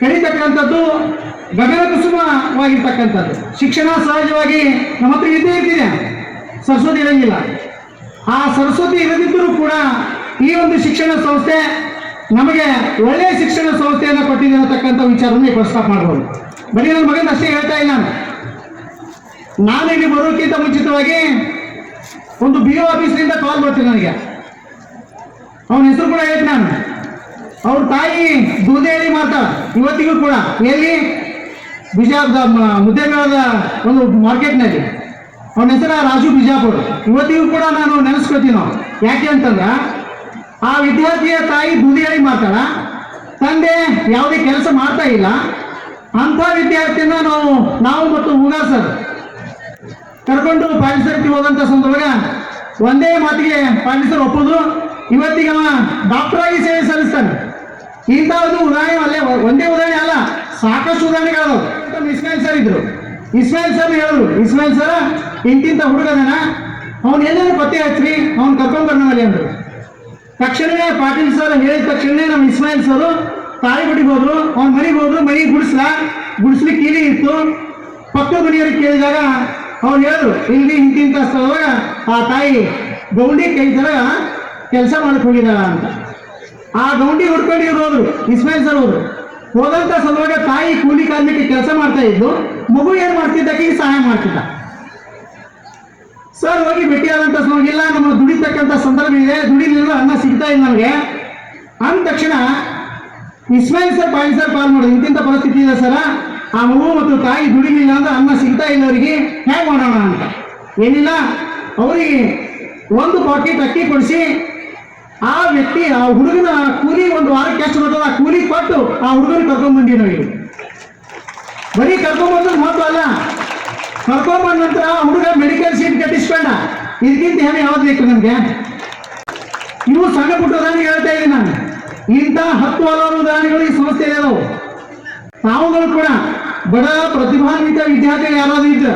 ಕಲಿತಕ್ಕಂಥದ್ದು ಗಗನ ಕುಸುಮವಾಗಿರ್ತಕ್ಕಂಥದ್ದು ಶಿಕ್ಷಣ ಸಹಜವಾಗಿ ನಮ್ಮ ಹತ್ರ ಇದ್ದೇ ಇರ್ತಿದೆ. ಸರಸ್ವತಿ ಇರಂಗಿಲ್ಲ. ಆ ಸರಸ್ವತಿ ಇರದಿದ್ದರೂ ಕೂಡ ಈ ಒಂದು ಶಿಕ್ಷಣ ಸಂಸ್ಥೆ ನಮಗೆ ಒಳ್ಳೆಯ ಶಿಕ್ಷಣ ಸಂಸ್ಥೆಯನ್ನು ಕೊಟ್ಟಿದೆ ಅನ್ನತಕ್ಕಂಥ ವಿಚಾರವನ್ನು ಪ್ರಸ್ತಾಪ ಮಾಡ್ಬೋದು. ಬರೀ ನನ್ನ ಮಗನ ಅಷ್ಟೇ ಹೇಳ್ತಾ ಇಲ್ಲ. ನಾನು ನಾನು ಇಲ್ಲಿ ಬರೋಕ್ಕಿಂತ ಮುಂಚಿತವಾಗಿ ಒಂದು ಬಿ ಒ ಆಫೀಸ್ನಿಂದ ಕಾಲ್ ಬರ್ತೀನಿ ನನಗೆ. ಅವನ ಹೆಸರು ಕೂಡ ಹೇಳ್ತೀನಿ ನಾನು. ಅವ್ರ ತಾಯಿ ದೂದೇಳಿ ಮಾತಾ ಇವತ್ತಿಗೂ ಕೂಡ. ಎಲ್ಲಿ? ಬಿಜಾಪುರ ಮುದ್ದೇಬೇಳದ ಒಂದು ಮಾರ್ಕೆಟ್ನಲ್ಲಿ. ಅವನ ಹೆಸರ ರಾಜು ಬಿಜಾಪುರ. ಇವತ್ತಿಗೂ ಕೂಡ ನಾನು ನೆನೆಸ್ಕೊತೀನಿ ಯಾಕೆ ಅಂತಂದ್ರೆ, ಆ ವಿದ್ಯಾರ್ಥಿಯ ತಾಯಿ ದೂದೇಳಿ ಮಾಡ್ತಾಳ. ತಂದೆ ಯಾವುದೇ ಕೆಲಸ ಮಾಡ್ತಾ ಇಲ್ಲ. ಅಂಥ ವಿದ್ಯಾರ್ಥಿನ ನಾವು ನಾವು ಮತ್ತು ಮುಗಾ ಸರ್ ಕರ್ಕೊಂಡು ಪಾಲಿಸರ್ತಿ ಹೋದಂಥ ಸಂದರ್ಭ ಒಂದೇ ಮಾತಿಗೆ ಪಾಲಿಸರ್ ಒಪ್ಪೋದು ಇವತ್ತಿಗೆ ಡಾಕ್ಟರ್ ಆಗಿ ಸೇವೆ ಸಲ್ಲಿಸ್ತಾನೆ. ಇಂಥದ್ದು ಉದಾಹರಣೆ ಅಲ್ಲೇ, ಒಂದೇ ಉದಾಹರಣೆ ಅಲ್ಲ. ಸಾಕಷ್ಟು ಉದಾಹರಣೆಗಳು ಇಸ್ಮಾಯಿಲ್ ಸರ್ ಇದ್ರು. ಇಸ್ಮಾಯಿಲ್ ಸರ್ ಹೇಳಿದ್ರು ಇಸ್ಮಾಯಿಲ್ ಸರ್ ಇಂತಿಂತ ಹುಡುಗದನ ಅವ್ನು ಎಲ್ಲೇನು ಪತ್ತೆ ಹಚ್ಚ್ರಿ ಅವ್ನು ಕರ್ಕೊಂಡ್ ಬರ್ನವಲ್ಲಿ ಅಂದ್ರು. ತಕ್ಷಣವೇ ಪಾಟೀಲ್ ಸರ್ ಹೇಳಿದ ತಕ್ಷಣವೇ ನಮ್ಮ ಇಸ್ಮಾಯಿಲ್ ಸರ್ ತಾಳಿಗುಡಿಗೆ ಹೋದ್ರು. ಅವ್ನ ಮನೆಗೆ ಹೋದ್ರು, ಮನೆಗೆ ಗುಡಿಸ್ಲ. ಗುಡಿಸ್ಲಿಕ್ಕೆ ಕೀಲಿ ಇತ್ತು. ಪಕ್ಕದ ಮನೆಯವ್ರಿಗೆ ಕೇಳಿದಾಗ ಅವ್ನು ಹೇಳಿದ್ರು, ಇಲ್ಲಿ ಇಂತಿಂತ ಸ್ಥಳದಾಗ ಆ ತಾಯಿ ಗೌಂಡಿ ಕೈ ತರ ಕೆಲಸ ಮಾಡಕ್ ಹೋಗಿದಾಳ ಅಂತ. ಆ ಗೌಂಡಿ ಹುಡ್ಕೊಂಡು ಇವ್ರು ಹೋದ್ರು, ಇಸ್ಮಾಯಿಲ್ ಸರ್ ಹೋದ್ರು. ಹೋದಂತ ಸಲುವಾಗ ತಾಯಿ ಕೂಲಿ ಕಾರ್ಮಿಕ ಕೆಲಸ ಮಾಡ್ತಾ ಇದ್ದು, ಮಗು ಏನ್ ಮಾಡ್ತಿದ್ದಕ್ಕೆ ಸಹಾಯ ಮಾಡ್ತಿದ್ದ. ಸರ್, ಹೋಗಿ ಭೇಟಿಯಾದಂತ ಸಲುವಾಗಿ ಇಲ್ಲ ನಮ್ಮ ದುಡಿತಕ್ಕಂಥ ಸಂದರ್ಭ ಇದೆ, ದುಡಿಲಿಲ್ಲ, ಅನ್ನ ಸಿಗ್ತಾ ಇಲ್ಲ ನಮಗೆ. ಅಂದ ತಕ್ಷಣ, ಇಸ್ಮಾಯಿಲ್ ಸರ್ ಪಾಯಿ ಸರ್ ಪಾಲ್ ಮಾಡೋದು ಇಂತಿಂತ ಪರಿಸ್ಥಿತಿ ಇದೆ ಸರ, ಆ ಮಗು ಮತ್ತು ತಾಯಿ ದುಡಿಲಿಲ್ಲ ಅಂದ್ರೆ ಅನ್ನ ಸಿಗ್ತಾ ಇಲ್ಲ ಅವರಿಗೆ ಹೇಗೆ ಮಾಡೋಣ ಅಂತ? ಏನಿಲ್ಲ, ಅವರಿಗೆ ಒಂದು ಪಾಕೆಟ್ ಅಕ್ಕಿ ಕೊಡಿಸಿ ಆ ವ್ಯಕ್ತಿ, ಆ ಹುಡುಗನ ಕೂಲಿ ಒಂದು ವಾರಕ್ಕೆ ಎಷ್ಟು ಬರ್ತದ? ಆ ಕೂಲಿ ಕೊಟ್ಟು ಆ ಹುಡುಗನ ಕರ್ಕೊಂಡ್ಬಂದಿ ನಾವು. ಬರೀ ಕರ್ಕೊಂಡ್ಬಂದ್ರೆ ಮಾತ್ರ ಅಲ್ಲ. ಕರ್ಕೊಂಡ್ಬಂದ ನಂತರ ಆ ಹುಡುಗ ಮೆಡಿಕಲ್ ಸೀಟ್ ಕಟ್ಟಿಸ್ಕೊಂಡ. ಇದಕ್ಕಿಂತ ಹೆಮ್ಮೆ ಯಾವ್ದು ಬೇಕು ನನಗೆ ಇವು ಸಣ್ಣ ಪುಟ್ಟ ಉದಾಹರಣೆ ಹೇಳ್ತಾ ಇದ್ದೀನಿ ನಾನು. ಇಂಥ ಹತ್ತು ಹಲವಾರು ಉದಾಹರಣೆಗಳು ಈ ಸಂಸ್ಥೆ ಇದಾವೆ. ತಾವುಗಳು ಕೂಡ ಬಡ ಪ್ರತಿಭಾನ್ವಿತ ವಿದ್ಯಾರ್ಥಿಗಳು ಯಾರಾದ್ರೂ ಇದ್ರೆ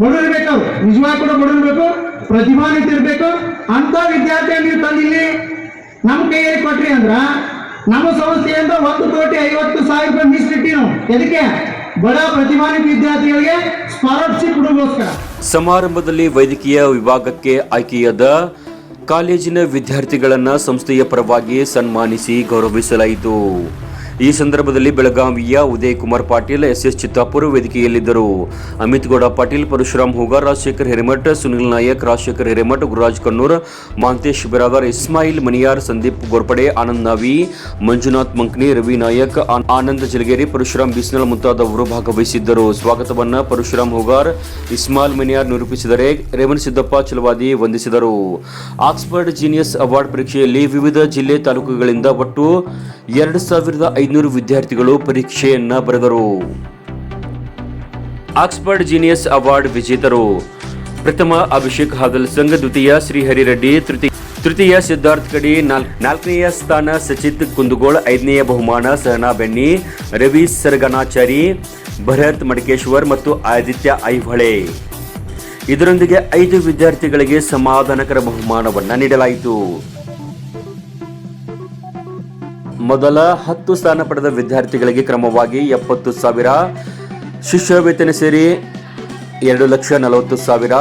ಬಡವರು ನಿಜವಾಗಿ ಕೂಡ ಬಡವರು ಇರ್ಬೇಕು ಪ್ರತಿಭಾನ್ವಿತ ಇರ್ಬೇಕು ಅಂತ ವಿದ್ಯಾರ್ಥಿಗಳು ನೀವು ತಂದಿಲ್ಲಿ ನಮ್ಮ ಕೈಯಲ್ಲಿ ಕೊಟ್ರಿ ಅಂದ್ರ ನಮ್ಮ ಸಂಸ್ಥೆಯಿಂದ ಒಂದು ಕೋಟಿ ಐವತ್ತು ಸಾವಿರ ರೂಪಾಯಿ ಮೀಸಲಿಟ್ಟಿ ನಾವು ಎದಕ್ಕೆ? ಬಡ ಪ್ರತಿಭಾನ್ವಿತ ವಿದ್ಯಾರ್ಥಿಗಳಿಗೆ ಸ್ಕಾಲರ್ಶಿಪ್ ಕೊಡೋಗೋಸ್ಕರ ಸಮಾರಂಭದಲ್ಲಿ ವೈದ್ಯಕೀಯ ವಿಭಾಗಕ್ಕೆ ಆಯ್ಕೆಯಾದ ಕಾಲೇಜಿನ ವಿದ್ಯಾರ್ಥಿಗಳನ್ನ ಸಂಸ್ಥೆಯ ಪರವಾಗಿ ಸನ್ಮಾನಿಸಿ ಗೌರವಿಸಲಾಯಿತು. ಈ ಸಂದರ್ಭದಲ್ಲಿ ಬೆಳಗಾವಿಯ ಉದಯ್ ಕುಮಾರ್ ಪಾಟೀಲ್ ಎಸ್ ಎಸ್ ಚಿತ್ತಾಪುರ ವೇದಿಕೆಯಲ್ಲಿದ್ದರು. ಅಮಿತ್ ಗೌಡ ಪಾಟೀಲ್, ಪರಶುರಾಮ್ ಹೂಗಾರ್ ರಾಜಶೇಖರ್ ಹಿರೇಮಠ್, ಸುನಿಲ್ ನಾಯಕ್, ರಾಜಶೇಖರ್ ಹಿರೇಮಠ್, ಗುರುರಾಜ್ ಕನ್ನೂರ್ ಮಾಂತೇಶ್ ಬಿರಾದಾರ್ ಇಸ್ಮಾಯಿಲ್ ಮನಿಯಾರ್, ಸಂದೀಪ್ ಗೋರ್ಪಡೆ, ಆನಂದ್ ನಾವಿ, ಮಂಜುನಾಥ್ ಮಂಕ್ನಿ, ರವಿ ನಾಯಕ್ ಆನಂದ್ ಜಲಗೇರಿ, ಪರಶುರಾಮ್ ಬಿಸ್ನಲ್ ಮುಂತಾದವರು ಭಾಗವಹಿಸಿದ್ದರು. ಸ್ವಾಗತವನ್ನು ಪರಶುರಾಮ್ ಹೂಗಾರ್ ಇಸ್ಮಾಲ್ ಮನಿಯಾರ್ ನಿರೂಪಿಸಿದರೆ ರೇವಣ್ ಸಿದ್ದಪ್ಪ ಚಲವಾದಿ ವಂದಿಸಿದರು. ಆಕ್ಸ್ಫರ್ಡ್ ಜೀನಿಯಸ್ ಅವಾರ್ಡ್ ಪರೀಕ್ಷೆಯಲ್ಲಿ ವಿವಿಧ ಜಿಲ್ಲೆ ತಾಲೂಕುಗಳಿಂದ ಒಟ್ಟು ಎರಡು ಸಾವಿರದ ಐದುನೂರು ವಿದ್ಯಾರ್ಥಿಗಳು ಪರೀಕ್ಷೆಯನ್ನ ಬರೆದರು. ಆಕ್ಸ್ಫರ್ಡ್ ಜೀನಿಯಸ್ ಅವಾರ್ಡ್ ವಿಜೇತರು. ಪ್ರಥಮ ಅಭಿಷೇಕ್ ಹಾಗಲ್ ಸಂಘ, ದ್ವಿತೀಯ ಶ್ರೀಹರಿ ರೆಡ್ಡಿ ತೃತೀಯ ತೃತೀಯ ಸಿದ್ಧಾರ್ಥ್ ಕಡಿ ನಾಲ್- ನಾಲ್ಕನೆಯ ಸ್ಥಾನ ಸಚಿತ್ ಕುಂದಗೋಳ್, ಐದನೆಯ ಬಹುಮಾನ ಸಹನಾ ಬೆನ್ನಿ ರವಿ ಸರ್ಗನಾಚಾರಿ, ಭರತ್ ಮಡಿಕೇಶ್ವರ್ ಮತ್ತು ಆದಿತ್ಯ ಐಹೊಳೆ. ಇದರೊಂದಿಗೆ ಐದು ವಿದ್ಯಾರ್ಥಿಗಳಿಗೆ ಸಮಾಧಾನಕರ ಬಹುಮಾನವನ್ನ ನೀಡಲಾಯಿತು. ಮೊದಲ ಹತ್ತು ಸ್ಥಾನ ಪಡೆದ ವಿದ್ಯಾರ್ಥಿಗಳಿಗೆ ಕ್ರಮವಾಗಿ ಎಪ್ಪತ್ತು ಸಾವಿರ. ಶಿಷ್ಯ ವೇತನ ಸೇರಿ ಎರಡು ಲಕ್ಷ ನಲವತ್ತು ಸಾವಿರ.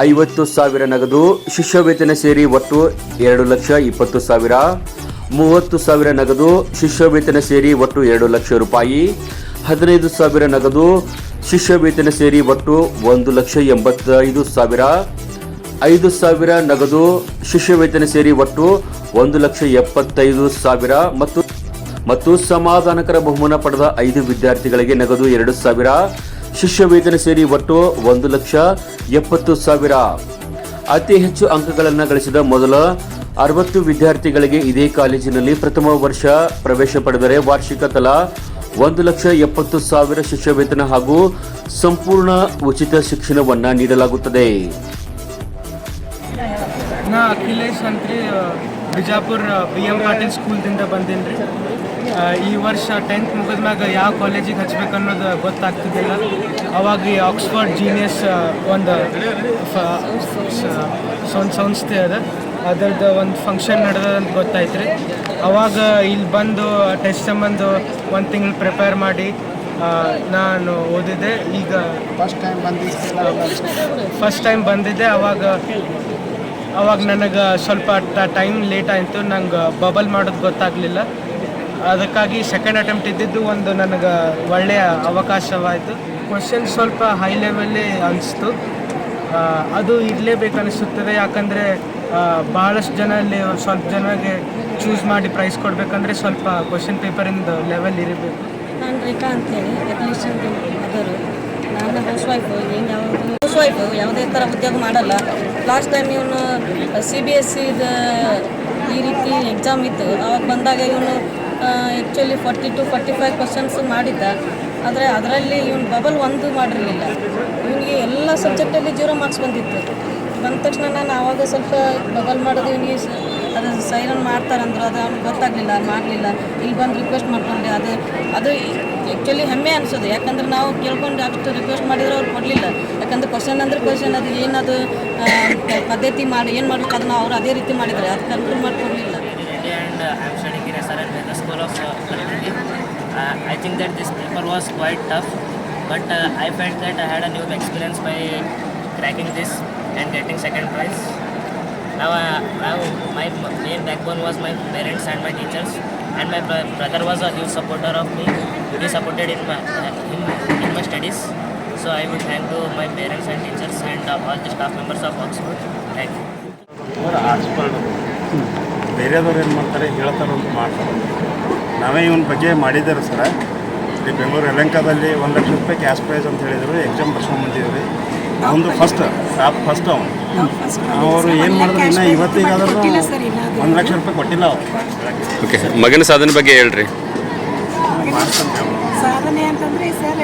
ಐವತ್ತು ಸಾವಿರ ನಗದು, ಶಿಷ್ಯ ವೇತನ ಸೇರಿ ಒಟ್ಟು ಎರಡು ಲಕ್ಷ ಇಪ್ಪತ್ತು ಸಾವಿರ. ಮೂವತ್ತು ಸಾವಿರ ನಗದು, ಶಿಷ್ಯ ವೇತನ ಸೇರಿ ಒಟ್ಟು ಎರಡು ಲಕ್ಷ ರೂಪಾಯಿ. ಹದಿನೈದು ಸಾವಿರ ನಗದು, ಶಿಷ್ಯ ವೇತನ ಸೇರಿ ಒಟ್ಟು ಒಂದು ಲಕ್ಷ ಎಂಬತ್ತೈದು ಸಾವಿರ. ಐದು ಸಾವಿರ ನಗದು ಶಿಷ್ಯ ವೇತನ ಸೇರಿ ಒಟ್ಟು ಒಂದು ಲಕ್ಷ ಎಪ್ಪತ್ತೈದು ಸಾವಿರ ಮತ್ತು ಮತ್ತು ಸಮಾಧಾನಕರ ಬಹುಮಾನ ಪಡೆದ ಐದು ವಿದ್ಯಾರ್ಥಿಗಳಿಗೆ ನಗದು ಎರಡು ಸಾವಿರ, ಶಿಷ್ಯ ವೇತನ ಸೇರಿ ಒಟ್ಟು ಒಂದು ಲಕ್ಷ ಎಪ್ಪತ್ತು ಸಾವಿರ. ಅತಿ ಹೆಚ್ಚು ಅಂಕಗಳನ್ನು ಗಳಿಸಿದ ಮೊದಲ ಅರವತ್ತು ವಿದ್ಯಾರ್ಥಿಗಳಿಗೆ ಇದೇ ಕಾಲೇಜಿನಲ್ಲಿ ಪ್ರಥಮ ವರ್ಷ ಪ್ರವೇಶ ಪಡೆದರೆ ವಾರ್ಷಿಕ ತಲಾ ಒಂದು ಲಕ್ಷ ಎಪ್ಪತ್ತು ಸಾವಿರ ಶಿಷ್ಯ ವೇತನ ಹಾಗೂ ಸಂಪೂರ್ಣ ಉಚಿತ ಶಿಕ್ಷಣವನ್ನು ನೀಡಲಾಗುತ್ತದೆ. ನಾ ಅಖಿಲೇಶ್ ಅಂತ ರೀ ಬಿಜಾಪುರ ಬಿ ಎಂ ಪಾಟೀಲ್ ಸ್ಕೂಲ್ದಿಂದ ಬಂದೀನಿ ರೀ. ಈ ವರ್ಷ ಟೆಂತ್ ಮುಗಿದ್ಮ್ಯಾಗ ಯಾವ ಕಾಲೇಜಿಗೆ ಹಚ್ಬೇಕು ಅನ್ನೋದು ಗೊತ್ತಾಗ್ತಿದ್ದಿಲ್ಲ. ಅವಾಗ ಈ ಆಕ್ಸ್ಫರ್ಡ್ ಜೀನಿಯಸ್ ಒಂದು ಒಂದು ಸಂಸ್ಥೆ ಅದ. ಅದರದ್ದು ಒಂದು ಫಂಕ್ಷನ್ ನಡೆದಂತ ಗೊತ್ತಾಯ್ತು ರೀ ಅವಾಗ ಇಲ್ಲಿ ಬಂದು ಟೆಸ್ಟ್ ಸಂಬಂಧ ಒಂದು ತಿಂಗಳು ಪ್ರಿಪೇರ್ ಮಾಡಿ ನಾನು ಓದಿದೆ ಈಗ ಫಸ್ಟ್ ಟೈಮ್ ಬಂದಿದ್ದೆ ಫಸ್ಟ್ ಟೈಮ್ ಬಂದಿದ್ದೆ. ಅವಾಗ ಅವಾಗ ನನಗೆ ಸ್ವಲ್ಪ ಟೈಮ್ ಲೇಟ್ ಆಯಿತು, ನಂಗೆ ಬಬಲ್ ಮಾಡೋದು ಗೊತ್ತಾಗಲಿಲ್ಲ. ಅದಕ್ಕಾಗಿ ಸೆಕೆಂಡ್ ಅಟೆಂಪ್ಟ್ ಇದ್ದಿದ್ದು ಒಂದು ನನಗೆ ಒಳ್ಳೆಯ ಅವಕಾಶವಾಯಿತು. ಕ್ವಶನ್ ಸ್ವಲ್ಪ ಹೈ ಲೆವೆಲ್ಲೇ ಅನಿಸ್ತು. ಅದು ಇರಲೇಬೇಕನ್ನಿಸುತ್ತದೆ ಯಾಕಂದರೆ ಭಾಳಷ್ಟು ಜನ ಅಲ್ಲಿ ಸ್ವಲ್ಪ ಜನಗೆ ಚೂಸ್ ಮಾಡಿ ಪ್ರೈಸ್ ಕೊಡಬೇಕಂದ್ರೆ ಸ್ವಲ್ಪ ಕ್ವಶನ್ ಪೇಪರಿಂದ ಲೆವೆಲ್ ಇರಬೇಕು. ನಾನು ರೇಖಾ ಅಂತೇಳಿ ನಾನು ಹೌಸ್ ವೈಫು ಹೌಸ್ ವೈಫು ಯಾವುದೇ ಥರ ಉದ್ಯೋಗ ಮಾಡಲ್ಲ. ಲಾಸ್ಟ್ ಟೈಮ್ ಇವನು ಸಿ ಬಿ ಎಸ್ ಸಿದ ಈ ರೀತಿ ಎಕ್ಸಾಮ್ ಇತ್ತು. ಅವಾಗ ಬಂದಾಗ ಇವನು actually forty two forty five questions ಮಾಡಿದ್ದ. ಆದರೆ ಅದರಲ್ಲಿ ಇವನು ಬಬಲ್ ಒಂದು ಮಾಡಿರಲಿಲ್ಲ. ಇವನಿಗೆ ಎಲ್ಲ ಸಬ್ಜೆಕ್ಟಲ್ಲಿ ಜೀರೋ ಮಾರ್ಕ್ಸ್ ಬಂದಿತ್ತು. ಬಂದ ತಕ್ಷಣ ನಾನು ಆವಾಗ ಸ್ವಲ್ಪ ಬಬಲ್ ಮಾಡೋದು ಇವನಿಗೆ ಅದು ಸೈರನ್ ಮಾಡ್ತಾರಂದ್ರು. ಅದು ಅವ್ನಿಗೆ ಗೊತ್ತಾಗಲಿಲ್ಲ ಮಾಡಲಿಲ್ಲ. ಇಲ್ಲಿ ಬಂದು ರಿಕ್ವೆಸ್ಟ್ ಮಾಡ್ಕೊಂಡೆ ಅದು ಅದು ಆ್ಯಕ್ಚುಲಿ ಹೆಮ್ಮೆ ಅನಿಸೋದು ಯಾಕಂದ್ರೆ ನಾವು ಕೇಳ್ಕೊಂಡು ಅಷ್ಟು ರಿಕ್ವೆಸ್ಟ್ ಮಾಡಿದ್ರೆ ಅವ್ರು ಕೊಡಲಿಲ್ಲ. ಯಾಕಂದ್ರೆ ಕ್ವಶನ್ ಅಂದ್ರೆ ಕ್ವಶನ್ ಅದು ಏನದು ಪದ್ಧತಿ ಮಾಡಿ, ಏನು ಮಾಡಬೇಕು ಅದನ್ನ ಅವರು ಅದೇ ರೀತಿ ಮಾಡಿದ್ರೆ ಅದಕ್ಕೆ ಅನುಕೂಲ ಮಾಡಿಕೊಡ್ಲಿಲ್ಲ I think that this paper was quite tough but I find that I had a new experience by cracking this and getting second prize ನಾವು ನಾವು my main backbone was my parents and my teachers and my brother was a you supporter of me be supported in my in my studies so I would thank to my parents and teachers and all the staff members of Oxford thank you ಬೇರೆಯವ್ರು ಏನು ಮಾಡ್ತಾರೆ? ಹೇಳ್ತಾರೆ ಅಂತ ಮಾಡ್ತಾರೆ. ನಾವೇ ಇವನ ಬಗ್ಗೆ ಮಾಡಿದ್ದಾರೆ ಸರ್. ಈ ಬೆಂಗಳೂರು ಯಲಂಕಾದಲ್ಲಿ ಒಂದು ಲಕ್ಷ ರೂಪಾಯಿ ಕ್ಯಾಶ್ ಪ್ರೈಸ್ ಅಂತ ಹೇಳಿದರು. ಎಕ್ಸಾಮ್ ಬರ್ಸ್ಕೊಂಬಂದಿದ್ದೀವಿ ಅವನು ಫಸ್ಟ್ ಟಾಪ್ ಫಸ್ಟ್ ಅವನು. ಅವರು ಏನು ಮಾಡಿದ್ರು? ಇನ್ನೂ ಇವತ್ತಿಗಾದರೂ ಒಂದು ಲಕ್ಷ ರೂಪಾಯಿ ಕೊಟ್ಟಿಲ್ಲ ಅವರು. ಓಕೆ ಮಗನ ಸಾಧನೆ ಬಗ್ಗೆ ಹೇಳ್ರಿ. ಸಾಧನೆ ಅಂತಂದರೆ ಸರ್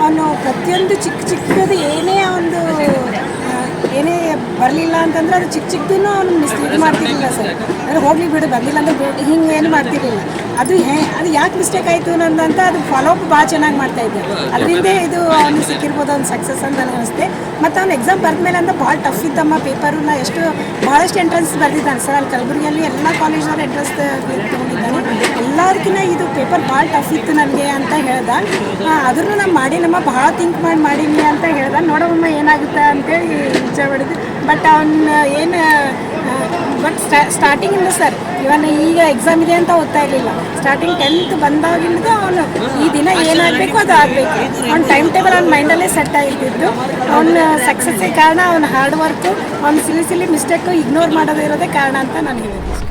ಅವನು ಪ್ರತಿಯೊಂದು ಚಿಕ್ಕ ಚಿಕ್ಕದು ಏನೇ ಒಂದು ಏನೇ ಬರಲಿಲ್ಲ ಅಂತಂದ್ರೆ ಅದು ಚಿಕ್ಕ ಚಿಕ್ಕದನ್ನು ಅವನು ಮಿಸ್ ಇದು ಮಾಡ್ತಿರ್ಲಿಲ್ಲ ಸರ್. ಅದು ಹೋಗ್ಲಿ ಬಿಡು, ಬರಲಿಲ್ಲ ಅಂದ್ರೆ ಹಿಂಗೆ ಏನು ಮಾಡ್ತಿರ್ಲಿಲ್ಲ. ಅದು ಹೇ, ಅದು ಯಾಕೆ ಮಿಸ್ಟೇಕ್ ಆಯಿತು ಅನ್ನೋದಂತ ಅದು ಫಾಲೋ ಅಪ್ ಭಾಳ ಚೆನ್ನಾಗಿ ಮಾಡ್ತಾ ಇದ್ದೆ. ಅದರಿಂದ ಇದು ಅವ್ನು ಸಿಕ್ಕಿರ್ಬೋದು, ಅವ್ನು ಸಕ್ಸಸ್ ಅಂತ ನನಗೆ ಅನಿಸುತ್ತೆ. ಮತ್ತು ಅವ್ನು ಎಕ್ಸಾಮ್ ಬರೆದ್ಮೇಲೆ ಅಂತ ಭಾಳ ಟಫ್ ಇದ್ದಮ್ಮ ನಾ ಎಷ್ಟು ಭಾಳಷ್ಟು ಎಂಟ್ರೆನ್ಸ್ ಬರೆದಿದ್ದಾನೆ ಸರ್. ಅಲ್ಲಿ ಕಲಬುರಗಿಯಲ್ಲಿ ಎಲ್ಲ ಕಾಲೇಜ್ನವ್ರು ಎಂಟ್ರೆನ್ಸ್ ತೊಗೊಂಡಿದ್ದಾನೆ. ಎಲ್ಲದಕ್ಕಿಂತ ಇದು ಪೇಪರ್ ಭಾಳ ಟಫ್ ಇತ್ತು ನನಗೆ ಅಂತ ಹೇಳ್ದ. ಅದನ್ನು ನಾನು ಮಾಡಿನಮ್ಮ ಭಾಳ ಥಿಂಕ್ ಮಾಡಿ ಮಾಡೀನಿ ಅಂತ ಹೇಳ್ದೆ. ನೋಡೋಮ್ಮ ಏನಾಗುತ್ತೆ ಅಂತೇಳಿ ವಿಚಾರ ಬಟ್ ಅವನ್ನ ಏನು ಬಟ್ ಸ್ಟಾರ್ಟಿಂಗಿಂದ ಸರ್ ಇವನ್ ಈಗ ಎಕ್ಸಾಮ್ ಇದೆ ಅಂತ ಓದ್ತಾ ಇರಲಿಲ್ಲ. ಸ್ಟಾರ್ಟಿಂಗ್ ಟೆಂತ್ ಬಂದಾಗಿಂದ ಅವನು ಈ ದಿನ ಏನಾಗಬೇಕು ಅದು ಆಗಬೇಕು. ಅವ್ನ ಟೈಮ್ ಟೇಬಲ್ ಅವ್ನ ಮೈಂಡಲ್ಲೇ ಸೆಟ್ ಆಗಿರ್ತಿದ್ದು ಅವನ ಸಕ್ಸಸ್ಸಿಗೆ ಕಾರಣ ಅವ್ನ ಹಾರ್ಡ್ ವರ್ಕು ಅವ್ನ ಸಿಲಿ ಸಿಲಿ ಮಿಸ್ಟೇಕು ಇಗ್ನೋರ್ ಮಾಡೋದೇ ಇರೋದೇ ಕಾರಣ ಅಂತ ನಾನು ಹೇಳಿದ್ದೆ